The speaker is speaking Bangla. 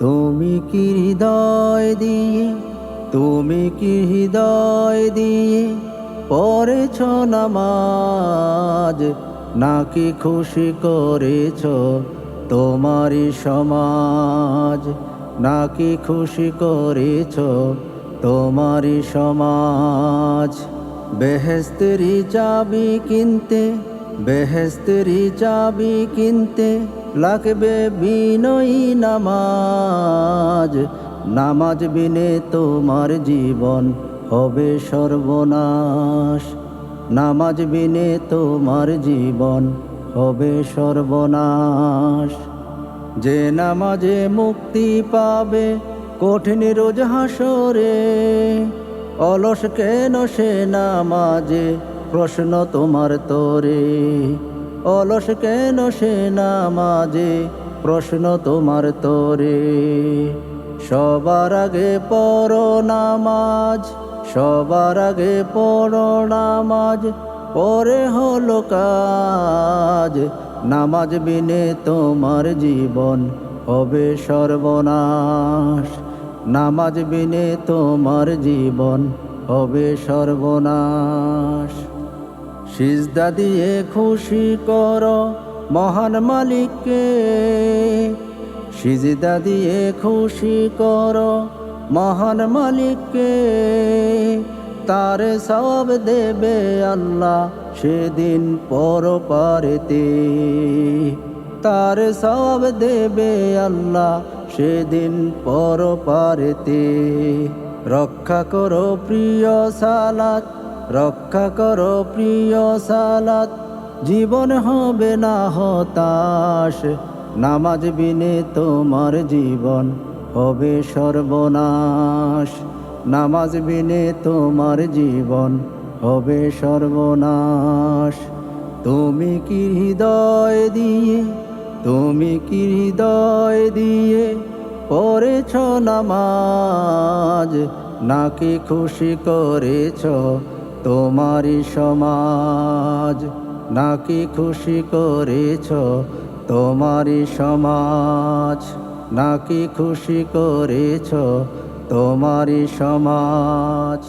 তুমি কি হৃদয় দিয়ে, তুমি কি হৃদয় দিয়ে পড়েছ নামাজ? নাকি খুশি করেছ তোমারই সমাজ? নাকি খুশি করেছ তোমারই সমাজ? বেহেস্তেরি চাবি কিনতে বেহেস্তেরি চাবি কিনতে লাগবে বিনয়ী নামাজ। নামাজ বিনে তোমার জীবন হবে সর্বনাশ। নামাজ বিনে তোমার জীবন হবে সর্বনাশ। যে নামাজে মুক্তি পাবে কঠিন রোজ হাসরে, অলস কেন সে নামাজে প্রশ্ন তোমার তোরে। অলস কেন সে নামাজে প্রশ্ন তোমার তোরে। সবার আগে পড়ো নামাজ, সবার আগে পড়ো নামাজ, পরে হলো কাজ। নামাজ বিনে তোমার জীবন হবে সর্বনাশ। নামাজ বিনে তোমার জীবন হবে সর্বনাশ। সিজদা দিয়ে খুশি কর মহান মালিককে। সিজদা দিয়ে খুশি কর মহান মালিককে। তার সব দেবে আল্লাহ সেদিন পর পারেতে তার সব দেবে আল্লাহ সেদিন পর পারেতে রক্ষা করো প্রিয় সালাত রক্ষা করো প্রিয় সালাত, জীবন হবে না হতাশ। নামাজ বিনে তোমার জীবন হবে সর্বনাশ। নামাজ বিনে তোমার জীবন হবে সর্বনাশ। তুমি কি হৃদয় দিয়ে, তুমি কি হৃদয় দিয়ে পড়েছ নামাজ? নাকি খুশি করেছ তোমারই সমাজ নাকি খুশি করেছ? তোমারই সমাজ নাকি খুশি করেছ? তোমারই সমাজ